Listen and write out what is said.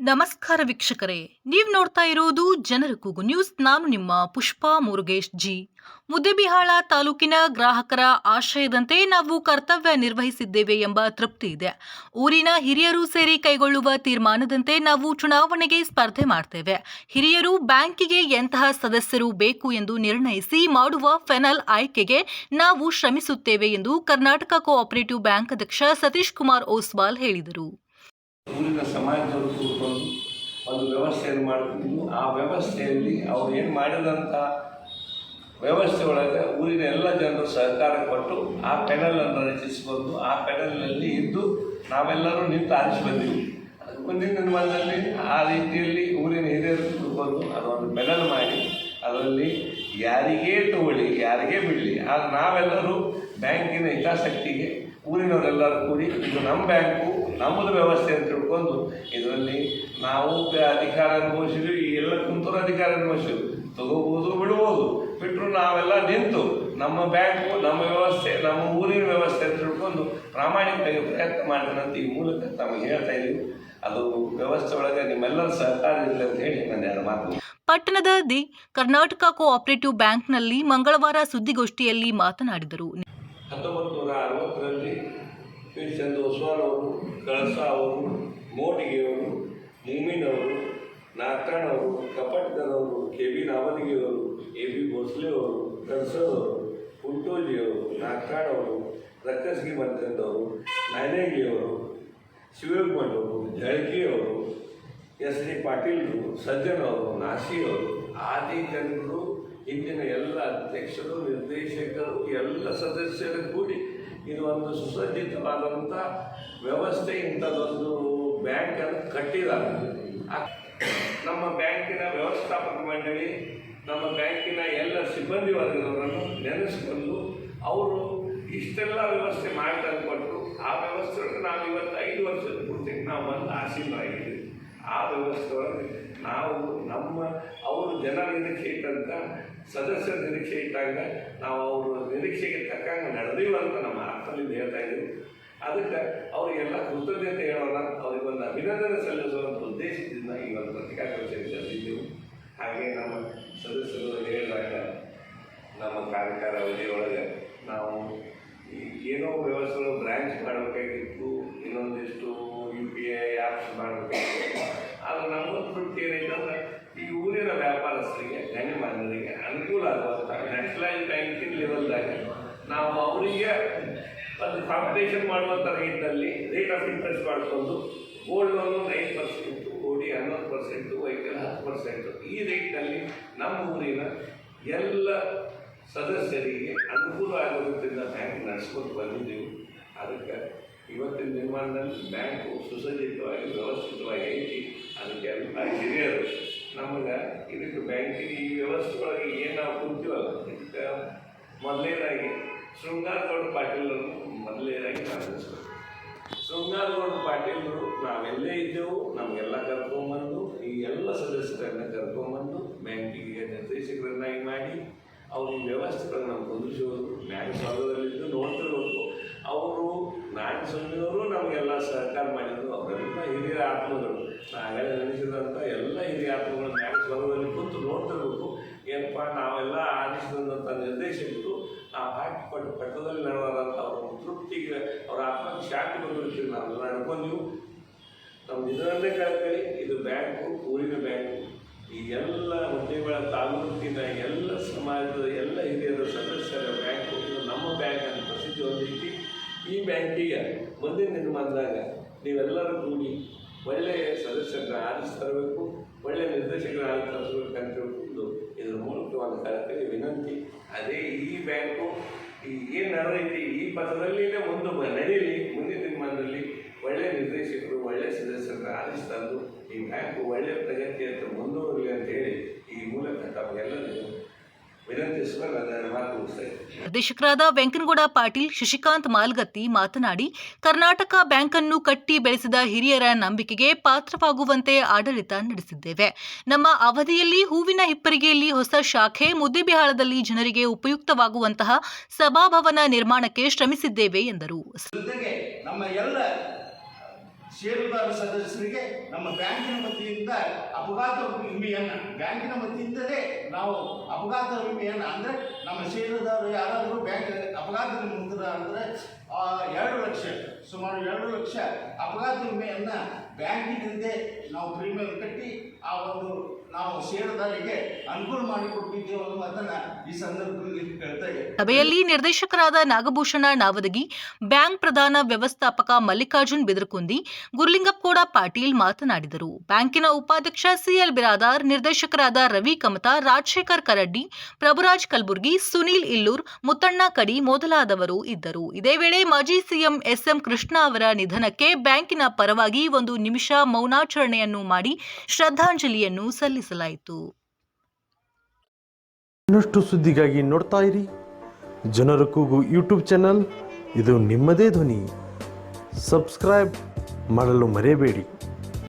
ನಮಸ್ಕಾರ ವೀಕ್ಷಕರೇ, ನೀವು ನೋಡ್ತಾ ಇರೋದು ಜನರ ಕೂಗು ನ್ಯೂಸ್. ನಾನು ನಿಮ್ಮ ಪುಷ್ಪಾ ಮುರುಗೇಶ್ ಜಿ. ಮುದ್ದೆಬಿಹಾಳ ತಾಲೂಕಿನ ಗ್ರಾಹಕರ ಆಶಯದಂತೆ ನಾವು ಕರ್ತವ್ಯ ನಿರ್ವಹಿಸಿದ್ದೇವೆ ಎಂಬ ತೃಪ್ತಿ ಇದೆ. ಊರಿನ ಹಿರಿಯರು ಸೇರಿ ಕೈಗೊಳ್ಳುವ ತೀರ್ಮಾನದಂತೆ ನಾವು ಚುನಾವಣೆಗೆ ಸ್ಪರ್ಧೆ ಮಾಡ್ತೇವೆ. ಹಿರಿಯರು ಬ್ಯಾಂಕಿಗೆ ಎಂತಹ ಸದಸ್ಯರು ಬೇಕು ಎಂದು ನಿರ್ಣಯಿಸಿ ಮಾಡುವ ಫೆನಲ್ ಆಯ್ಕೆಗೆ ನಾವು ಶ್ರಮಿಸುತ್ತೇವೆ ಎಂದು ಕರ್ನಾಟಕ ಕೋಆಪರೇಟಿವ್ ಬ್ಯಾಂಕ್ ಅಧ್ಯಕ್ಷ ಸತೀಶ್ ಕುಮಾರ್ ಓಸ್ವಾಲ್ ಹೇಳಿದರು. ಊರಿನ ಸಮಾಜದವರು ಕೂತ್ಕೊಂಡು ಒಂದು ವ್ಯವಸ್ಥೆಯನ್ನು ಮಾಡ್ತಿದ್ದು ಆ ವ್ಯವಸ್ಥೆಯಲ್ಲಿ ಅವ್ರು ಏನು ಮಾಡಿದಂಥ ವ್ಯವಸ್ಥೆ ಒಳಗೆ ಊರಿನ ಎಲ್ಲ ಜನರು ಸಹಕಾರ ಕೊಟ್ಟು ಆ ಪೆನಲನ್ನು ರಚಿಸಿಕೊಂಡು ಆ ಪೆನಲ್ನಲ್ಲಿ ಇದ್ದು ನಾವೆಲ್ಲರೂ ನಿಂತು ಆರಿಸಿ ಬಂದಿವಿ ಮುಂದಿನ ದಿನಮಾನದಲ್ಲಿ ಆ ರೀತಿಯಲ್ಲಿ ಊರಿನ ಹಿರಿಯರು ಕೂತ್ಕೊಂಡು ಅದೊಂದು ಪೆನಲ್ ಮಾಡಿ ಅದರಲ್ಲಿ ಯಾರಿಗೇ ತಗೊಳ್ಳಿ, ಯಾರಿಗೇ ಬಿಡಲಿ ಆದರೆ ನಾವೆಲ್ಲರೂ ಬ್ಯಾಂಕಿನ ಹಿತಾಸಕ್ತಿಗೆ ಊರಿನವರೆಲ್ಲರೂ ಕೂಡಿ ಇದು ನಮ್ಮ ಬ್ಯಾಂಕು ನಮ್ಮದು ವ್ಯವಸ್ಥೆ ಅಂತ ತಿಳ್ಕೊಂಡು ಇದರಲ್ಲಿ ನಾವು ಅಧಿಕಾರ ಅನುಭವಿಸಿದ್ವಿ. ಈ ಎಲ್ಲ ಕುಂತೂರು ಅಧಿಕಾರ ಅನುಭವಿಸಿದ್ವಿ. ತಗೋಬೋದು ಬಿಡಬಹುದು ಬಿಟ್ಟರು ನಾವೆಲ್ಲ ನಿಂತು ನಮ್ಮ ಬ್ಯಾಂಕು ನಮ್ಮ ವ್ಯವಸ್ಥೆ ನಮ್ಮ ಊರಿನ ವ್ಯವಸ್ಥೆ ಅಂತ ತಿಳ್ಕೊಂಡು ಪ್ರಾಮಾಣಿಕವಾಗಿ ಪ್ರಯತ್ನ ಮಾಡಿದಂತ ಈ ಮೂಲಕ ತಮಗೆ ಹೇಳ್ತಾ ಇದ್ದೀವಿ. ಅದು ವ್ಯವಸ್ಥೆ ಒಳಗೆ ನಿಮ್ಮೆಲ್ಲರ ಸಹಕಾರ ಇರಲಿ ಅಂತ ಹೇಳಿ ನಾನು ಎರಡು ಮಾತು. ಪಟ್ಟಣದ ದಿ ಕರ್ನಾಟಕ ಕೋಆಪರೇಟಿವ್ ಬ್ಯಾಂಕ್ನಲ್ಲಿ ಮಂಗಳವಾರ ಸುದ್ದಿಗೋಷ್ಠಿಯಲ್ಲಿ ಮಾತನಾಡಿದರು. ಹತ್ತೊಂಬತ್ತು ನೂರ ಅರವತ್ತರಲ್ಲಿ ಪಿ ಚಂದ್ರ ಒಸ್ವಾಲ್ ಅವರು, ಕಳಸ ಅವರು ಮೋಟಿಗೆಯವರು ಅವರು ನಾರಾಯಣವರು ಅವರು ಕೆ ಬಿ ನಾವದಿಗೆಯವರು ಎ ಬಿ ಭೋಸ್ಲೆ ಅವರು ಕಳಸದವರು ಪುಟ್ಟೋಜಿಯವರು ಅವರು ರಕ್ಕಸ್ಗಿ ಶಿವಕುಮಾರ್ ಅವರು ಶಿವಕುಮಾರವರು ಜಳಕಿಯವರು ಎಸ್ ಡಿ ಪಾಟೀಲ್ರು ಸಜ್ಜನವರು ನಾಸಿಯವರು ಆದಿ ಜನರು ಇಂದಿನ ಎಲ್ಲ ಅಧ್ಯಕ್ಷರು, ನಿರ್ದೇಶಕರು, ಎಲ್ಲ ಸದಸ್ಯರು ಕೂಡಿ ಇದು ಒಂದು ಸುಸಜ್ಜಿತವಾದಂಥ ವ್ಯವಸ್ಥೆ ಇಂಥದ್ದೊಂದು ಬ್ಯಾಂಕನ್ನು ಕಟ್ಟಿದ್ದಾರೆ. ನಮ್ಮ ಬ್ಯಾಂಕಿನ ವ್ಯವಸ್ಥಾಪಕ ಮಂಡಳಿ, ನಮ್ಮ ಬ್ಯಾಂಕಿನ ಎಲ್ಲ ಸಿಬ್ಬಂದಿ ವರ್ಗದವರನ್ನು ನೆನೆಸ್ಕೊಂಡು ಅವರು ಇಷ್ಟೆಲ್ಲ ವ್ಯವಸ್ಥೆ ಮಾಡಿ ತಂದುಕೊಟ್ಟು ಆ ವ್ಯವಸ್ಥೆಗಳನ್ನು ನಾವು ಇವತ್ತು ಐದು ವರ್ಷದ ಪೂರ್ತಿ ನಾವು ಬಂದು ಆಸೀನರಾಗಿದ್ದೀವಿ ಆ ವ್ಯವಸ್ಥೆ ನಾವು ನಮ್ಮ, ಅವರು ಜನ ನಿರೀಕ್ಷೆ ಇಟ್ಟಂತ ಸದಸ್ಯರ ನಿರೀಕ್ಷೆ ಇಟ್ಟಾಗ ನಾವು ಅವರು ನಿರೀಕ್ಷೆಗೆ ತಕ್ಕಂಗೆ ನಡೆದೀವಿ ಅಂತ ನಮ್ಮ ಅರ್ಥದಲ್ಲಿ ಹೇಳ್ತಾ ಇದ್ದೀವಿ ಅದಕ್ಕೆ ಅವರಿಗೆಲ್ಲ ಕೃತಜ್ಞತೆ ಹೇಳೋಣ. ಅವ್ರಿಗೆ ಒಂದು ಅಭಿನಂದನೆ ಸಲ್ಲಿಸುವಂಥ ಉದ್ದೇಶದಿಂದ ಈ ಒಂದು ಪತ್ರಿಕಾಗೋಷ್ಠಿಯಲ್ಲಿ ಕರೆದಿದ್ದೆವು ಹಾಗೆ ನಮ್ಮ ಸದಸ್ಯರು ಹೇಳಿದಾಗ ನಮ್ಮ ಕಾರ್ಯಕಾರ ಅವಧಿಯೊಳಗೆ ನಾವು ಏನೋ ವ್ಯವಸ್ಥೆಗಳು ಬ್ರ್ಯಾಂಚ್ ಮಾಡಬೇಕಾಗಿತ್ತು, ಇನ್ನೊಂದಿಷ್ಟು ಯು ಪಿ ಐ ಆ್ಯಪ್ಸ್ ಮಾಡಬೇಕಾಗಿತ್ತು ಆದರೆ ನಮ್ಮ ತೃಪ್ತಿ ಏನೈತೆ ಅಂದ್ರೆ ಈ ಊರಿನ ವ್ಯಾಪಾರಸ್ಥರಿಗೆ ಗಣ್ಯಮಾನ್ಯರಿಗೆ ಅನುಕೂಲ ಆಗುವಂಥ ನ್ಯಾಷನಲೈಸ್ ಬ್ಯಾಂಕಿನ ಲೆವೆಲ್ದಾಗ ನಾವು ಒಂದು ಕಾಂಪಿಟೇಷನ್ ಮಾಡುವಂಥ ರೇಟಲ್ಲಿ ರೇಟ್ ಆಫ್ ಇಂಟ್ರೆಸ್ಟ್ ಮಾಡಿಕೊಂಡು ಗೋಲ್ಡ್ ಲೋನು ನೈನ್ ಪರ್ಸೆಂಟು ಕೋಡಿ ಹನ್ನೊಂದು ಪರ್ಸೆಂಟು ವೈಕಲ್ ಹತ್ತು ಪರ್ಸೆಂಟು ಈ ರೇಟ್ನಲ್ಲಿ ನಮ್ಮ ಊರಿನ ಎಲ್ಲ ಸದಸ್ಯರಿಗೆ ಅನುಕೂಲ ಆಗುವುದರಿಂದ ಬ್ಯಾಂಕ್ ನಡೆಸ್ಕೊಂಡು ಬಂದಿದ್ದೀವಿ. ಅದಕ್ಕೆ ಇವತ್ತಿನ ನಿರ್ಮಾಣದಲ್ಲಿ ಬ್ಯಾಂಕು ಸುಸಜ್ಜಿತವಾಗಿ, ವ್ಯವಸ್ಥಿತವಾಗಿ ಐತಿ. ಅದಕ್ಕೆ ಎಲ್ಲ ಹಿರಿಯರು, ನಮಗೆ ಇದಕ್ಕೆ ಬ್ಯಾಂಕಿಗೆ ಈ ವ್ಯವಸ್ಥೆ ಒಳಗೆ ಏನು ನಾವು ಕುಂತೀವಲ್ಲ, ಇದಕ್ಕೆ ಮೊದಲನೇದಾಗಿ ಶೃಂಗಾರಗೌಡ ಪಾಟೀಲರನ್ನು ಮೊದಲನೇದಾಗಿ ನೆನೆಸ್ಬೇಕು ಶೃಂಗಾರಗೌಡ ಪಾಟೀಲರು ನಾವೆಲ್ಲೇ ಇದ್ದೆವು, ನಮಗೆಲ್ಲ ಕರ್ಕೊಂಬಂದು, ಈ ಎಲ್ಲ ಸದಸ್ಯರನ್ನ ಕರ್ಕೊಂಬಂದು, ಬ್ಯಾಂಕಿಗೆ ನಿರ್ದೇಶಕರನ್ನಾಗಿ ಮಾಡಿ, ಅವ್ರ ಈ ವ್ಯವಸ್ಥೆಗಳನ್ನ ಹೊಂದಿಸೋದು ಬ್ಯಾಂಕ್ ಸ್ವಾಗತದಲ್ಲಿದ್ದು ನೋಡ್ತಿರ್ಬೇಕು. ಅವರು, ನಾನು ಸ್ವಾಮಿಯವರು ನಮಗೆಲ್ಲ ಸಹಕಾರ ಮಾಡಿದ್ರು. ಅವರೆಲ್ಲ ಹಿರಿಯ ಆತ್ಮಗಳು. ನಾವೆಲ್ಲ ನೆನೆಸಿದಂಥ ಎಲ್ಲ ಹಿರಿಯ ಆತ್ಮಗಳು ಬ್ಯಾಂಕ್ ಸ್ವಾಗತದಲ್ಲಿ ಕೂತು ನೋಡ್ತಿರ್ಬೇಕು. ಏನಪ್ಪ, ನಾವೆಲ್ಲ ಆರಿಸಿದಂಥ ನಿರ್ದೇಶಕರು ನಾವು ಪಟ್ಟ ಪಟ್ಟದಲ್ಲಿ ನಡೆದಂಥ ಅವ್ರ ತೃಪ್ತಿಗೆ ಅವರ ಆತ್ಮಕ್ಕೆ ಶಾಂತಿ ಬಂದಿರ್ತೀವಿ ನಾವೆಲ್ಲ ನಡ್ಕೊಂಡೀವಿ ನಮ್ಮ ಇದರಲ್ಲೇ ಕಳ್ಕೊಳ್ಳಿ ಇದು ಬ್ಯಾಂಕು, ಊರಿನ ಬ್ಯಾಂಕು. ಈ ಎಲ್ಲ ಹುದ್ದೆಗಳ ತಾಲೂಕಿನ ಎಲ್ಲ ಸಮಾಜದ ಎಲ್ಲ ಹಿರಿಯರ ಸದಸ್ಯರ ಬ್ಯಾಂಕು, ಇದು ನಮ್ಮ ಬ್ಯಾಂಕ್ ಅಂತ ಪ್ರಸಿದ್ಧಿ ಹೊಂದೈತಿ ಈ ಬ್ಯಾಂಕಿಗೆ ಮುಂದಿನ ನಿರ್ಮಾಣದಾಗ ನೀವೆಲ್ಲರೂ ಕೂಡಿ ಒಳ್ಳೆಯ ಸದಸ್ಯರನ್ನ ಆರಿಸ್ತರಬೇಕು ಒಳ್ಳೆಯ ನಿರ್ದೇಶಕರನ್ನ ಅಂತ ಹೇಳ್ಬಿಟ್ಟು ಇದರ ಮೂಲಕ ಒಂದು ಕಾರ್ಯಕ್ರಮ ವಿನಂತಿ. ಅದೇ ಈ ಬ್ಯಾಂಕು ನಡೆದೈತಿ ಒಂದು ನಡೀಲಿ ಮುಂದಿನ ದಿನಮಾನದಲ್ಲಿ ಒಳ್ಳೆಯ ನಿರ್ದೇಶಕರು ಒಳ್ಳೆಯ ಸದಸ್ಯರು ಆರಿಸಿ ಈ ಬ್ಯಾಂಕು ಒಳ್ಳೆಯ ಪ್ರಗತಿಯತ್ತ ಮುಂದುವರಲಿ ಅಂತ ಹೇಳಿ ಈ ಮೂಲಕ ತಮಗೆಲ್ಲರಿಗೂ ವಿನಂತಿಸುವ ನನ್ನ ಮಾತು ಮುಗಿಸ್ತಾ ಇದ್ದೀನಿ. ನಿರ್ದೇಶಕರಾದ ವೆಂಕನಗೌಡ ಪಾಟೀಲ್, ಶಶಿಕಾಂತ್ ಮಾಲ್ಗತ್ತಿ ಮಾತನಾಡಿ, ಕರ್ನಾಟಕ ಬ್ಯಾಂಕನ್ನು ಕಟ್ಟಿ ಬೆಳೆಸಿದ ಹಿರಿಯರ ನಂಬಿಕೆಗೆ ಪಾತ್ರವಾಗುವಂತೆ ಆಡಳಿತ ನಡೆಸಿದ್ದೇವೆ. ನಮ್ಮ ಅವಧಿಯಲ್ಲಿ ಹೂವಿನ ಹಿಪ್ಪರಿಗೆಯಲ್ಲಿ ಹೊಸ ಶಾಖೆ, ಮುದ್ದೆಬಿಹಾಳದಲ್ಲಿ ಜನರಿಗೆ ಉಪಯುಕ್ತವಾಗುವಂತಹ ಸಭಾಭವನ ನಿರ್ಮಾಣಕ್ಕೆ ಶ್ರಮಿಸಿದ್ದೇವೆ ಎಂದರು. ಷೇರುದಾರ ಸದಸ್ಯರಿಗೆ ನಮ್ಮ ಬ್ಯಾಂಕಿನ ವತಿಯಿಂದ ಅಪಘಾತ ವಿಮೆಯನ್ನು, ಬ್ಯಾಂಕಿನ ವತಿಯಿಂದಲೇ ನಾವು ಅಪಘಾತ ವಿಮೆಯನ್ನು ಅಂದರೆ ನಮ್ಮ ಷೇರುದಾರರು ಯಾರಾದರೂ ಬ್ಯಾಂಕ್ ಅಪಘಾತದ ಮುಖದ ಅಂದರೆ ಎರಡು ಲಕ್ಷ, ಸುಮಾರು ಎರಡು ಲಕ್ಷ ಅಪಘಾತ ವಿಮೆಯನ್ನು ಬ್ಯಾಂಕಿನಿಂದ ನಾವು ಪ್ರೀಮಿಯಂ ಕಟ್ಟಿ ಆ ಒಂದು ನಾವು ಷೇರುದಾರರಿಗೆ ಅನುಕೂಲ ಮಾಡಿಕೊಟ್ಟಿದ್ದೇವೆ ಅನ್ನೋದನ್ನು ಈ ಸಂದರ್ಭದಲ್ಲಿ ಹೇಳ್ತಾ ಇದ್ದೇವೆ ಸಭೆಯಲ್ಲಿ ನಿರ್ದೇಶಕರಾದ ನಾಗಭೂಷಣ ನಾವದಗಿ, ಬ್ಯಾಂಕ್ ಪ್ರಧಾನ ವ್ಯವಸ್ಥಾಪಕ ಮಲ್ಲಿಕಾರ್ಜುನ್ ಬಿದರಕುಂದಿ ಗುರುಲಿಂಗಪ್ಪಗೌಡ ಪಾಟೀಲ್ ಮಾತನಾಡಿದರು. ಬ್ಯಾಂಕಿನ ಉಪಾಧ್ಯಕ್ಷ ಸಿಎಲ್ ಬಿರಾದಾರ್, ನಿರ್ದೇಶಕರಾದ ರವಿ ಕಮತಾ, ರಾಜಶೇಖರ್ ಕರಡ್ಡಿ, ಪ್ರಭುರಾಜ್ ಕಲಬುರ್ಗಿ, ಸುನೀಲ್ ಇಲ್ಲೂರ್, ಮುತ್ತಣ್ಣ ಕಡಿ ಮೊದಲಾದವರು ಇದ್ದರು. ಇದೇ ವೇಳೆ ಮಾಜಿ ಸಿಎಂ ಎಸ್ಎಂ ಕೃಷ್ಣ ಅವರ ನಿಧನಕ್ಕೆ ಬ್ಯಾಂಕಿನ ಪರವಾಗಿ ಒಂದು ನಿಮಿಷ ಮೌನಾಚರಣೆಯನ್ನು ಮಾಡಿ ಶ್ರದ್ಧಾಂಜಲಿಯನ್ನು ಸಲ್ಲಿಸಲಾಯಿತು. ಇನ್ನಷ್ಟು ಸುದ್ದಿಗಾಗಿ ನೋಡ್ತಾ ಇರಿ. ಜನರ ಕೂಗು ಯೂಟ್ಯೂಬ್ ಚಾನಲ್. ಇದು ನಿಮ್ಮದೇ ಧ್ವನಿ. ಸಬ್ಸ್ಕ್ರೈಬ್ ಮಾಡಲು ಮರೆಯಬೇಡಿ.